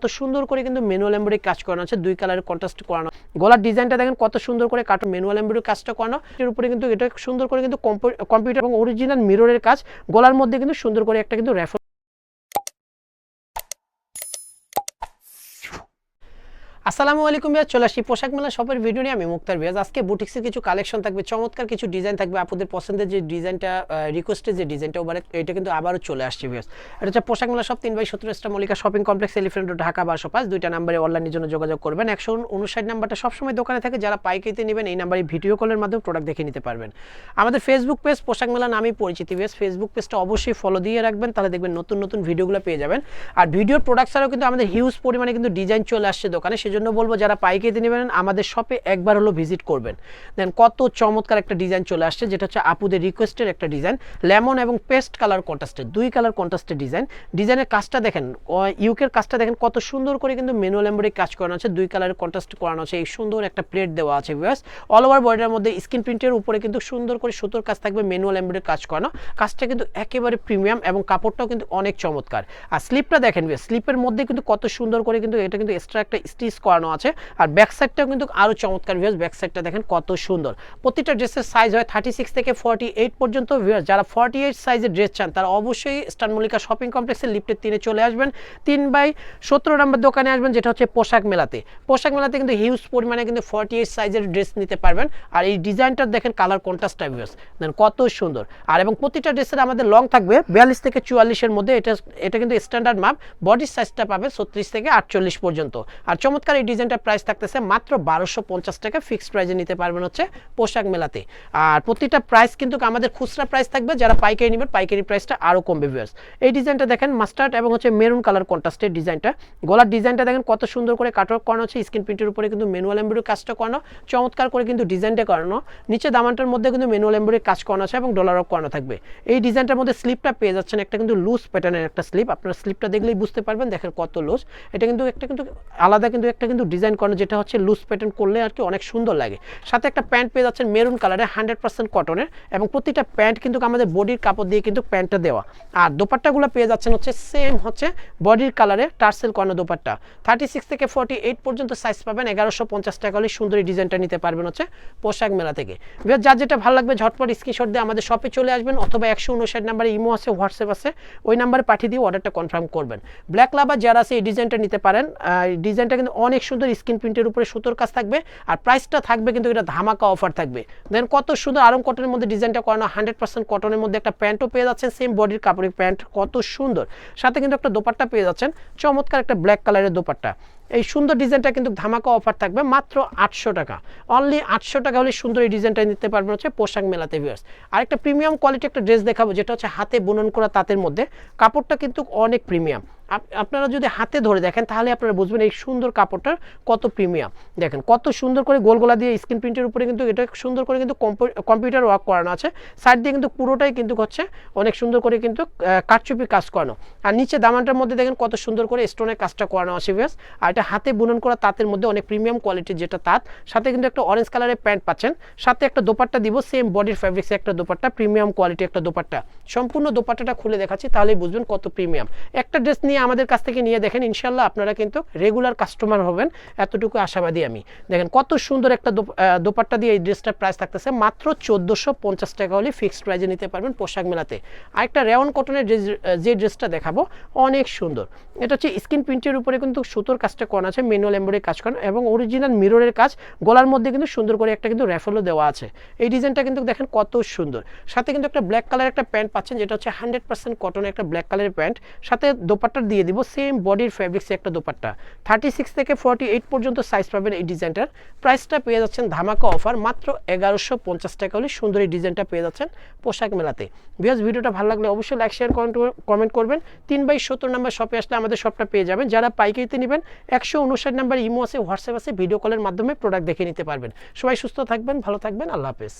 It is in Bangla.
কত সুন্দর করে কিন্তু ম্যানুয়াল এমব্রয়ডারি কাজ করানো আছে, দুই কালারের কন্ট্রাস্ট করানো। গলার ডিজাইনটা দেখেন কত সুন্দর করে কাটো ম্যানুয়াল এমব্রয়ডারি কাজটা করানো। এর উপরে কিন্তু এটা সুন্দর করে কিন্তু কম্পিউটার এবং অরিজিনাল মিররের কাজ, গলার মধ্যে কিন্তু সুন্দর করে একটা কিন্তু রেফার আসসালামু আলাইকুম ভাইয়া, চলে আসি পোশাক মেলা শপের ভিডিও নিয়ে। আমি মুক্তার ভিয়াজ। আজকে বুটিক্সের কিছু কালেকশন থাকবে, চমৎকার কিছু ডিজাইন থাকবে। আপনাদের পছন্দের যে ডিজাইনটা রিকোয়েস্টের যে ডিজাইনটা ওবারে এটা কিন্তু আবারও চলে আসছে ভিয়াজ। এটা হচ্ছে পোশাক মেলা সব তিন বাই সতেরো star Mallika shopping complex elephant Dhaka বারোশো পাঁচ। দুইটা নাম্বারে অনলাইনের জন্য যোগাযোগ করবেন। একশো উনষাট নাম্বারটা সবসময় দোকানে থাকে। যারা পাইকারিতে নেবেন, এই নাম্বারে ভিডিও কলের মাধ্যমে প্রোডাক্ট দেখে নিতে পারবেন। আমাদের ফেসবুক পেজ পোশাক মেলা নামেই পরিচিতি বেশ ফেসবুক পেজটা অবশ্যই ফলো দিয়ে রাখবেন, তাহলে দেখবেন নতুন নতুন ভিডিওগুলো পেয়ে যাবেন। আর ভিডিওর প্রোডাক্ট ছাড়াও কিন্তু আমাদের হিউজ পরিমাণে কিন্তু ডিজাইন চলে আসছে দোকানে। সেজন্য বলব, যারা পাইকারিতে নেবেন, আমাদের শপে একবার হলো ভিজিট করবেন। দেন কত চমৎকার একটা ডিজাইন চলে আসছে, যেটা হচ্ছে আপুদের রিকোয়েস্টের একটা ডিজাইন লেমন এবং পেস্ট কালার কন্ট্রাস্টের দুই কালার কন্ট্রাস্টের ডিজাইন ডিজাইনের কাজটা দেখেন ইউকের কাজটা দেখেন, কত সুন্দর করে কিন্তু ম্যানুয়াল এমব্রয়ডারি কাজ করানো আছে, দুই কালারের কন্ট্রাস্ট করানো আছে, এই সুন্দর একটা প্লেট দেওয়া আছে বিয়াস অল ওভার বডির মধ্যে স্ক্রিন প্রিন্টের উপরে কিন্তু সুন্দর করে সুতোর কাজ থাকবে ম্যানুয়াল এমব্রয়ডারি কাজ করানো। কাজটা কিন্তু একেবারে প্রিমিয়াম এবং কাপড়টাও কিন্তু অনেক চমৎকার। আর স্লিপটা দেখেন স্লিপের মধ্যে কিন্তু কত সুন্দর করে কিন্তু এটা কিন্তু এক্সট্রা একটা স্টিচ করানো আছে। আর ব্যাক সাইডটাও কিন্তু আরও চমৎকার ভিউয়ার্স ব্যাক সাইডটা দেখেন কত সুন্দর। প্রতিটা ড্রেসের সাইজ হয় থার্টি সিক্স থেকে ফর্টি এইট পর্যন্ত ভিউয়ার্স যারা ফর্টি এইট সাইজের ড্রেস চান, তারা অবশ্যই স্টার মল্লিকা শপিং কমপ্লেক্সের লিফটের তিনে চলে আসবেন। তিন বাই সতেরো নম্বর দোকানে আসবেন, যেটা হচ্ছে পোশাক মেলাতে। পোশাক মেলাতে কিন্তু হিউজ পরিমাণে কিন্তু ফর্টি এইট সাইজের ড্রেস নিতে পারবেন। আর এই ডিজাইনটা দেখেন কালার কন্ট্রাস্টটা ভিউয়ার্স দেন কত সুন্দর। আর এবং প্রতিটা ড্রেসের আমাদের লং থাকবে বিয়াল্লিশ থেকে চুয়াল্লিশের মধ্যে। এটা এটা কিন্তু স্ট্যান্ডার্ড মাপ বডির সাইজটা পাবে ছত্রিশ থেকে আটচল্লিশ পর্যন্ত। আর চমৎকার এই ডিজাইনটার প্রাইস থাকতেছে মাত্র বারোশো পঞ্চাশ টাকা। ফিক্সড প্রাইসে নিতে পারবেন হচ্ছে পোশাক মেলাতে। আর প্রতিটা প্রাইস কিন্তু আমাদের খুচরা প্রাইস থাকবে, যারা পাইকারি নেবেন, পাইকারি প্রাইসটা আরও কমবে ভিউয়ার্স এই ডিজাইনটা দেখেন মাস্টার্ড এবং হচ্ছে মেরুন কালার কন্ট্রাস্টের ডিজাইনটা গলার ডিজাইনটা দেখেন কত সুন্দর করে কাটওয়ার্ক করানো হচ্ছে স্ক্রিন প্রিন্টের উপরে কিন্তু ম্যানুয়াল এমব্রয়ডারি কাজটা করানো, চমৎকার করে কিন্তু ডিজাইনটা করানো। নিচে দামানটার মধ্যে কিন্তু ম্যানুয়াল এমব্রয়ডারি কাজ করানো আছে এবং ডলার অফ করানো থাকবে। এই ডিজাইনটার মধ্যে স্লিপটা পেয়ে যাচ্ছেন একটা কিন্তু লুজ প্যাটার্নের একটা স্লিপ আপনারা স্লিপটা দেখলেই বুঝতে পারবেন, দেখেন কত লুজ এটা কিন্তু একটা কিন্তু আলাদা কিন্তু একটা কিন্তু ডিজাইন করানো যেটা হচ্ছে লুজ প্যাটার্ন করলে আর কি অনেক সুন্দর লাগে। সাথে একটা প্যান্ট পেয়ে যাচ্ছেন মেরুন কালারের হান্ড্রেড পার্সেন্ট কটনের এবং প্রতিটা প্যান্ট কিন্তু আমাদের বডির কাপড় দিয়ে কিন্তু প্যান্টটা দেওয়া। আর দোপাট্টাগুলো পেয়ে যাচ্ছেন হচ্ছে সেম হচ্ছে বডির কালারে টার্সেল করানো দোপাট্টা। থার্টি সিক্স থেকে ফর্টি এইট পর্যন্ত সাইজ পাবেন, এগারোশো পঞ্চাশ টাকা হলে সুন্দর ডিজাইনটা নিতে পারবেন হচ্ছে পোশাক মেলা থেকে। বিকজ যার যেটা ভালো লাগবে ঝটপট স্ক্রিনশট দিয়ে আমাদের শপে চলে আসবেন অথবা একশো উনষাট নাম্বারে ইমো আছে, হোয়াটসঅ্যাপ আছে, ওই নাম্বারে পাঠিয়ে দিয়ে অর্ডারটা কনফার্ম করবেন। ব্ল্যাক লাভার যারা আছে, এই ডিজাইনটা নিতে পারেন। ডিজাইনটা কিন্তু অনেক সুন্দর স্ক্রিন প্রিন্টের উপরে সুতোর কাজ থাকবে আর প্রাইসটা থাকবে কিন্তু এটা ধামাকা অফার থাকবে। দেন কত সুন্দর আরম কটনের মধ্যে ডিজাইনটা করানো হান্ড্রেড পার্সেন্ট কটনের মধ্যে একটা প্যান্টও পেয়ে যাচ্ছেন সেম বডির কাপড়ের প্যান্ট, কত সুন্দর। সাথে কিন্তু একটা দোপাট্টা পেয়ে যাচ্ছেন, চমৎকার একটা ব্ল্যাক কালারের দোপাট্টা। এই সুন্দর ডিজাইনটা কিন্তু ধামাকা অফার থাকবে মাত্র আটশো টাকা। অনলি আটশো টাকা হলে সুন্দর এই ডিজাইনটা নিতে পারবেন হচ্ছে পোশাক মেলাতে ভিউয়ার্স আর একটা প্রিমিয়াম কোয়ালিটি একটা ড্রেস দেখাবো, যেটা হচ্ছে হাতে বুনন করা তাঁতের মধ্যে। কাপড়টা কিন্তু অনেক প্রিমিয়াম আপনারা যদি হাতে ধরে দেখেন, তাহলে আপনারা বুঝবেন এই সুন্দর কাপড়টার কত প্রিমিয়াম দেখেন, কত সুন্দর করে গোল গোলা দিয়ে স্ক্রিন প্রিন্টের উপরে কিন্তু এটা সুন্দর করে কিন্তু কম্পিউটার ওয়ার্ক করানো আছে। সাইড দিয়ে কিন্তু পুরোটাই কিন্তু হচ্ছে অনেক সুন্দর করে কিন্তু কাঠচুপি কাজ করানো। আর নিচে দামানটার মধ্যে দেখেন কত সুন্দর করে স্টোনের কাজটা করানো আছে ভিউয়ার্স আর এটা হাতে বুনন করা তাঁতের মধ্যে অনেক প্রিমিয়াম কোয়ালিটির যেটা তাঁত, সাথে কিন্তু একটা অরেঞ্জ কালারের প্যান্ট পাচ্ছেন। সাথে একটা দোপাট্টা দিব সেম বডির ফ্যাব্রিক্সে একটা দোপাট্টা প্রিমিয়াম কোয়ালিটি একটা দোপাট্টা। সম্পূর্ণ দোপাট্টাটা খুলে দেখাচ্ছি, তাহলেই বুঝবেন কত প্রিমিয়াম একটা ড্রেস নিয়ে আমাদের কাছ থেকে নিয়ে দেখেন ইনশাল্লাহ আপনারা কিন্তু রেগুলার কাস্টমার হবেন, এতটুকু আশাবাদী আমি। দেখেন কত সুন্দর একটা দোপাট্টা দিয়ে এই ড্রেসটার প্রাইস থাকতেছে, মাত্র চোদ্দোশো পঞ্চাশ টাকা হলে ফিক্সড প্রাইজে নিতে পারবেন পোশাক মেলাতে। আরেকটা রেওয়ান কটনের যে ড্রেসটা দেখাবো, অনেক সুন্দর। এটা হচ্ছে স্কিন প্রিন্টের উপরে কিন্তু সুতোর কাজটা করানো আছে ম্যানুয়াল এমব্রয়ডারি কাজ করানো এবং অরিজিনাল মিররের কাজ, গলার মধ্যে কিন্তু সুন্দর করে একটা কিন্তু র্যাফেলও দেওয়া আছে। এই ডিজাইনটা কিন্তু দেখেন কত সুন্দর। সাথে কিন্তু একটা ব্ল্যাক কালার একটা প্যান্ট পাচ্ছেন, যেটা হচ্ছে হান্ড্রেড পার্সেন্ট কটনের একটা ব্ল্যাক কালারের প্যান্ট সাথে দোপাট্টা দিয়ে দিব সেম বডির ফ্যাব্রিক্সে একটা দোপাট্টা। থার্টি সিক্স থেকে ফর্টি এইট পর্যন্ত সাইজ পাবেন এই ডিজাইনটার প্রাইসটা পেয়ে যাচ্ছেন ধামাকা অফার মাত্র এগারোশো পঞ্চাশ টাকা হলে সুন্দর এই ডিজাইনটা পেয়ে যাচ্ছেন পোশাক মেলাতে। বিকজ ভিডিওটা ভালো লাগলে অবশ্যই লাইক শেয়ার কমেন্ট করবেন। তিন বাই সত্তর নাম্বার শপে আসলে আমাদের শপটা পেয়ে যাবেন। যারা পাইকারিতে নেবেন একশো উনষাট নাম্বার ইমো আছে, হোয়াটসঅ্যাপ আছে, ভিডিও কলের মাধ্যমে প্রোডাক্ট দেখে নিতে পারবেন। সবাই সুস্থ থাকবেন, ভালো থাকবেন, আল্লাহ হাফেজ।